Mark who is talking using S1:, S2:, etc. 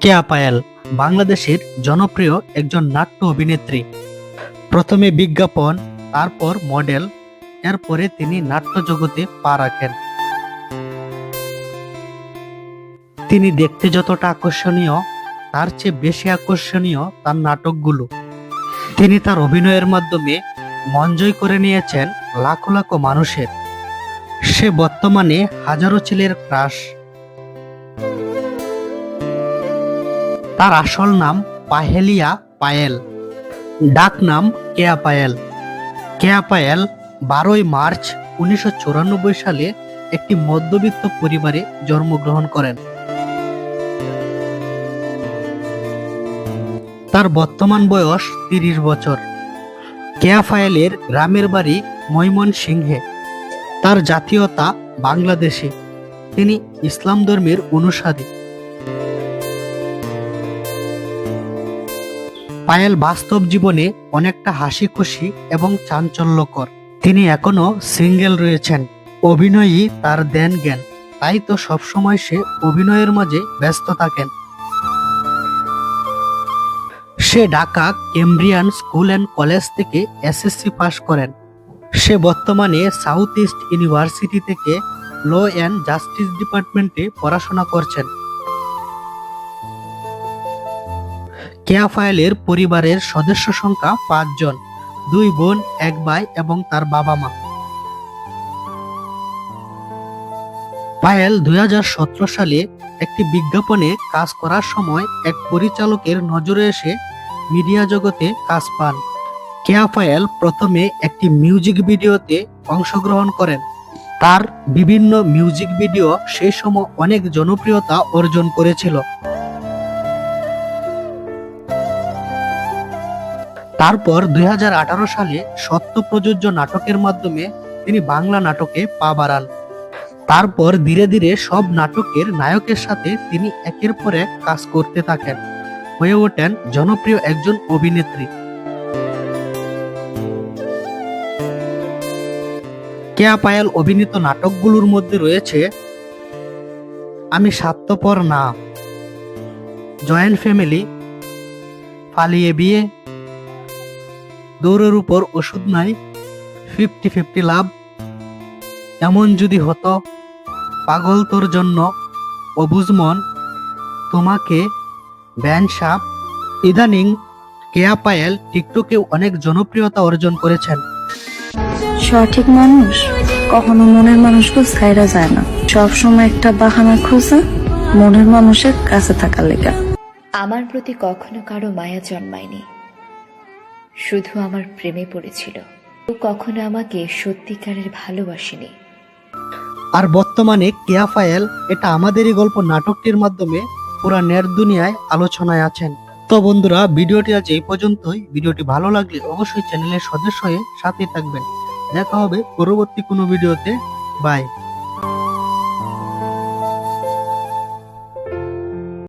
S1: কেয়া পায়েল, বাংলাদেশের জনপ্রিয় একজন নাট্য অভিনেত্রী। প্রথমে বিজ্ঞাপন, তারপর মডেল, এরপরে তিনি নাট্য জগতে পা রাখেন। তিনি দেখতে যতটা আকর্ষণীয়, তার চেয়ে বেশি আকর্ষণীয় তার নাটকগুলো। তিনি তার অভিনয়ের মাধ্যমে মন জয় করে নিয়েছেন লাখো লাখো মানুষের। সে বর্তমানে হাজারো ছেলের ক্রাশ। তার আসল নাম পাহেলিয়া পায়েল, ডাক নাম কেয়া পায়েল। কেয়া পায়েল বারোই মার্চ উনিশশো চুরানব্বই সালে একটি মধ্যবিত্ত পরিবারে জন্মগ্রহণ করেন। তার বর্তমান বয়স তিরিশ বছর। কেয়া ফায়েলের গ্রামের বাড়ি ময়মনসিংহে। তার জাতীয়তা বাংলাদেশি। তিনি ইসলাম ধর্মের অনুসারী। পায়েল বাস্তব জীবনে অনেকটা হাসি খুশি এবং চাঞ্চল্যকর। তিনি এখনও সিঙ্গেল রয়েছেন। অভিনয়ই তার দেন জ্ঞান। তাই তো সবসময় সে অভিনয়ের মাঝে ব্যস্ত থাকেন। সে Dhaka Cambrian school and college থেকে এসএসসি পাশ করেন। সে বর্তমানে সাউথ ইস্ট ইউনিভার্সিটি থেকে ল অ্যান্ড জাস্টিস ডিপার্টমেন্টে পড়াশোনা করছেন। কেয়া ফাইলের পরিবারের সদস্য সংখ্যা পাঁচজন, দুই বোন, এক ভাই এবং তার বাবা মা। পায়েল দুই সালে একটি বিজ্ঞাপনে কাজ করার সময় এক পরিচালকের নজরে এসে মিডিয়া জগতে কাজ পান। কেয়া পায়েল প্রথমে একটি মিউজিক ভিডিওতে অংশগ্রহণ করেন। তার বিভিন্ন মিউজিক ভিডিও সেই সময় অনেক জনপ্রিয়তা অর্জন করেছিল। তারপর দুই হাজার আঠারো সালে সত্য প্রযোজ্য নাটকের মাধ্যমে তিনি বাংলা নাটকে পা বাড়ান। তারপর ধীরে ধীরে সব নাটকের নায়কের সাথে তিনি একের পর এক কাজ করতে থাকেন। হয়ে ওঠেন জনপ্রিয় একজন অভিনেত্রী। কেয়া পায়াল অভিনীত নাটকগুলোর মধ্যে রয়েছে আমি স্বার্থপর না, জয়েন্ট ফ্যামিলি পালিয়ে বিয়ে দৌড়ের উপর ওষুধ নাই ফিফটি ফিফটি লাভ। এমন যদি হতো পাগল তোর জন্য অবুজ মন তোমাকে ব্যান সাপ ইদানিং কেয়া পায়েল টিকটকে অনেক জনপ্রিয়তা অর্জন করেছেন।
S2: সঠিক মানুষ কখনো মনের মানুষকে ছাইরা যায় না। সব সময় একটা বাহানা খোঁজে মনের মানুষের কাছে থাকার লেগা।
S3: আমার প্রতি কখনো কারও মায়া জন্মায়নি। শুধু আমার প্রেমে পড়েছিল। ও কখনো আমাকে সত্যিকারের ভালোবাসেনি।
S1: আর বর্তমানে কেয়া ফায়েল এটা আমাদেরই গল্প নাটকটির মাধ্যমে পুরা নেট দুনিয়ায় আলোচনায় আছেন। তো বন্ধুরা, ভিডিওটি আজ এই পর্যন্তই। ভিডিওটি ভালো লাগলে অবশ্যই চ্যানেলের সদস্য হয়ে সাথে থাকবেন। দেখা হবে পরবর্তী কোনো ভিডিওতে। বাই।